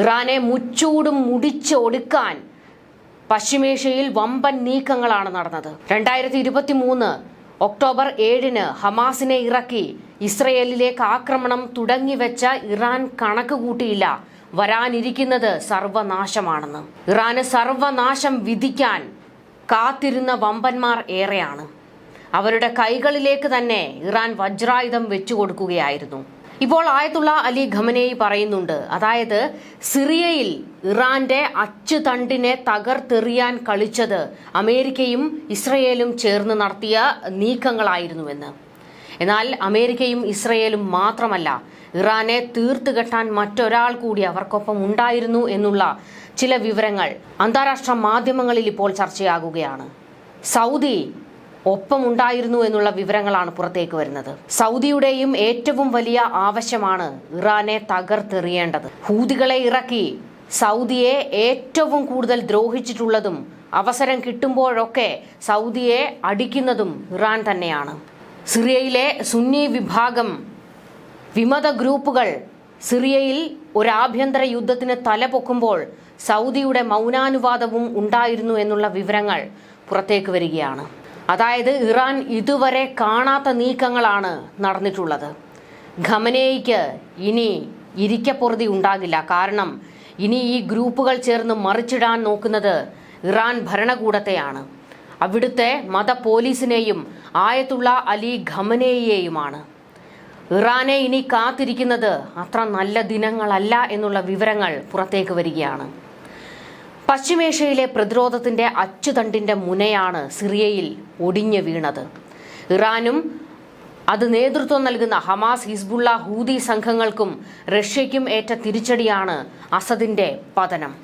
ഇറാനെ മുച്ചൂടും മുടിച്ച് ഒടുക്കാൻ പശ്ചിമേഷ്യയിൽ വമ്പൻ നീക്കങ്ങളാണ് നടന്നത്. രണ്ടായിരത്തി ഇരുപത്തി മൂന്ന് ഒക്ടോബർ ഏഴിന് ഹമാസിനെ ഇറക്കി ഇസ്രയേലിലേക്ക് ആക്രമണം തുടങ്ങിവെച്ച ഇറാൻ കണക്ക് കൂട്ടിയില്ല വരാനിരിക്കുന്നത് സർവനാശമാണെന്ന്. ഇറാന് സർവനാശം വിധിക്കാൻ കാത്തിരുന്ന വമ്പന്മാർ ഏറെയാണ്. അവരുടെ കൈകളിലേക്ക് തന്നെ ഇറാൻ വജ്രായുധം വെച്ചു കൊടുക്കുകയായിരുന്നു ഇപ്പോൾ ആയത്തുള്ള അലി ഖമനേയി പറയുന്നുണ്ട്. അതായത് സിറിയയിൽ ഇറാന്റെ അച്ചുതണ്ടിനെ തകർത്തെറിയാൻ കളിച്ചത് അമേരിക്കയും ഇസ്രയേലും ചേർന്ന് നടത്തിയ നീക്കങ്ങളായിരുന്നുവെന്ന്. എന്നാൽ അമേരിക്കയും ഇസ്രയേലും മാത്രമല്ല ഇറാനെ തീർത്തുകെട്ടാൻ മറ്റൊരാൾ കൂടി അവർക്കൊപ്പം ഉണ്ടായിരുന്നു എന്നുള്ള ചില വിവരങ്ങൾ അന്താരാഷ്ട്ര മാധ്യമങ്ങളിൽ ഇപ്പോൾ ചർച്ചയാകുകയാണ്. സൗദി ഒപ്പമുണ്ടായിരുന്നു എന്നുള്ള വിവരങ്ങളാണ് പുറത്തേക്ക് വരുന്നത്. സൗദിയുടെയും ഏറ്റവും വലിയ ആവശ്യമാണ് ഇറാനെ തകർത്തെറിയേണ്ടത്. ഹൂതികളെ ഇറക്കി. സൗദിയെ ഏറ്റവും കൂടുതൽ ദ്രോഹിച്ചിട്ടുള്ളതും അവസരം കിട്ടുമ്പോഴൊക്കെ സൗദിയെ അടിക്കുന്നതും ഇറാൻ തന്നെയാണ്. സിറിയയിലെ സുന്നി വിഭാഗം വിമത ഗ്രൂപ്പുകൾ സിറിയയിൽ ഒരു ആഭ്യന്തര യുദ്ധത്തിന് തലപൊക്കുമ്പോൾ സൗദിയുടെ മൗനാനുവാദവും ഉണ്ടായിരുന്നു എന്നുള്ള വിവരങ്ങൾ പുറത്തേക്ക് വരികയാണ്. അതായത് ഇറാൻ ഇതുവരെ കാണാത്ത നീക്കങ്ങളാണ് നടന്നിട്ടുള്ളത്. ഖമനേയ്ക്ക് ഇനി ഇരിക്കപ്പുറതി ഉണ്ടാകില്ല. കാരണം ഇനി ഈ ഗ്രൂപ്പുകൾ ചേർന്ന് മറിച്ചിടാൻ നോക്കുന്നത് ഇറാൻ ഭരണകൂടത്തെയാണ്. അവിടുത്തെ മത പോലീസിനെയും ആയത്തുള്ള അലി ഖമനേയെയുമാണ്. ഇറാനെ ഇനി കാത്തിരിക്കുന്നത് അത്ര നല്ല ദിനങ്ങളല്ല എന്നുള്ള വിവരങ്ങൾ പുറത്തേക്ക് വരികയാണ്. പശ്ചിമേഷ്യയിലെ പ്രതിരോധത്തിന്റെ അച്ചുതണ്ടിന്റെ മുനയാണ് സിറിയയിൽ ഒടിഞ്ഞു വീണത്. ഇറാനും അത് നേതൃത്വം നൽകുന്ന ഹമാസ് ഹിസ്ബുള്ള ഹൂതി സംഘങ്ങൾക്കും റഷ്യയ്ക്കും ഏറ്റ തിരിച്ചടിയാണ് അസദിന്റെ പതനം.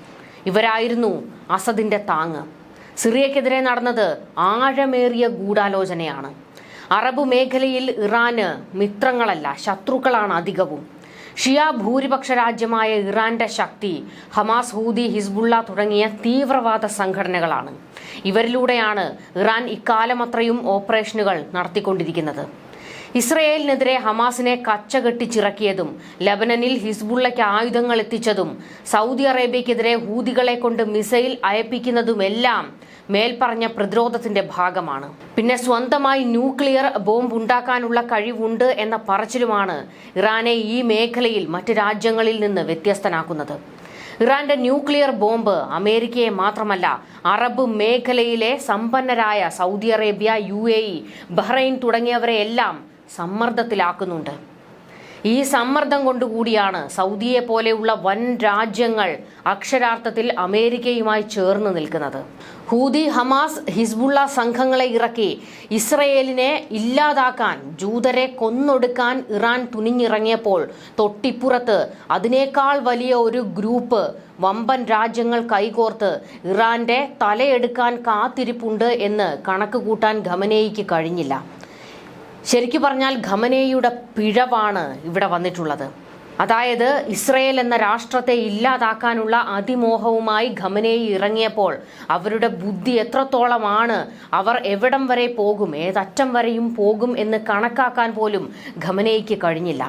ഇവരായിരുന്നു അസദിന്റെ താങ്ങ്. സിറിയക്കെതിരെ നടന്നത് ആഴമേറിയ ഗൂഢാലോചനയാണ്. അറബ് മേഖലയിൽ ഇറാന് മിത്രങ്ങളല്ല ശത്രുക്കളാണ് അധികവും. ഷിയ ഭൂരിപക്ഷ രാജ്യമായ ഇറാന്റെ ശക്തി ഹമാസ് ഹൂദി ഹിസ്ബുള്ള തുടങ്ങിയ തീവ്രവാദ സംഘടനകളാണ്. ഇവരിലൂടെയാണ് ഇറാൻ ഇക്കാലമത്രയും ഓപ്പറേഷനുകൾ നടത്തിക്കൊണ്ടിരിക്കുന്നത്. ഇസ്രയേലിനെതിരെ ഹമാസിനെ കച്ചകെട്ടിച്ചിറക്കിയതും ലബനനിൽ ഹിസ്ബുള്ളയ്ക്ക് ആയുധങ്ങൾ എത്തിച്ചതും സൗദി അറേബ്യക്കെതിരെ ഹൂതികളെ കൊണ്ട് മിസൈൽ അയപ്പിക്കുന്നതുമെല്ലാം മേൽപ്പറഞ്ഞ പ്രതിരോധത്തിന്റെ ഭാഗമാണ്. പിന്നെ സ്വന്തമായി ന്യൂക്ലിയർ ബോംബ് ഉണ്ടാക്കാനുള്ള കഴിവുണ്ട് എന്ന പറച്ചിലുമാണ് ഇറാനെ ഈ മേഖലയിൽ മറ്റ് രാജ്യങ്ങളിൽ നിന്ന് വ്യത്യസ്തനാക്കുന്നത്. ഇറാന്റെ ന്യൂക്ലിയർ ബോംബ് അമേരിക്കയെ മാത്രമല്ല അറബ് മേഖലയിലെ സമ്പന്നരായ സൗദി അറേബ്യ യു ബഹ്റൈൻ തുടങ്ങിയവരെയെല്ലാം സമ്മർദ്ദത്തിലാക്കുന്നുണ്ട്. ഈ സമ്മർദ്ദം കൊണ്ടുകൂടിയാണ് സൗദിയെ പോലെയുള്ള വൻ രാജ്യങ്ങൾ അക്ഷരാർത്ഥത്തിൽ അമേരിക്കയുമായി ചേർന്ന് നിൽക്കുന്നത്. ഹൂദി ഹമാസ് ഹിസ്ബുള്ള സംഘങ്ങളെ ഇറക്കി ഇസ്രയേലിനെ ഇല്ലാതാക്കാൻ ജൂതരെ കൊന്നൊടുക്കാൻ ഇറാൻ തുനിഞ്ഞിറങ്ങിയപ്പോൾ തൊട്ടിപ്പുറത്ത് അതിനേക്കാൾ വലിയ ഒരു ഗ്രൂപ്പ് വമ്പൻ രാജ്യങ്ങൾ കൈകോർത്ത് ഇറാന്റെ തലയെടുക്കാൻ കാത്തിരിപ്പുണ്ട് എന്ന് കണക്ക് കൂട്ടാൻ ഖമനേയിക്ക് കഴിഞ്ഞില്ല. ശരിക്കു പറഞ്ഞാൽ ഖമനേയുടെ പിഴവാണ് ഇവിടെ വന്നിട്ടുള്ളത്. അതായത് ഇസ്രയേൽ എന്ന രാഷ്ട്രത്തെ ഇല്ലാതാക്കാനുള്ള അതിമോഹവുമായി ഖമനേയി ഇറങ്ങിയപ്പോൾ അവരുടെ ബുദ്ധി എത്രത്തോളമാണ് അവർ എവിടം വരെ പോകും ഏതറ്റം വരെയും പോകും എന്ന് കണക്കാക്കാൻ പോലും ഖമനേയ്ക്ക് കഴിഞ്ഞില്ല.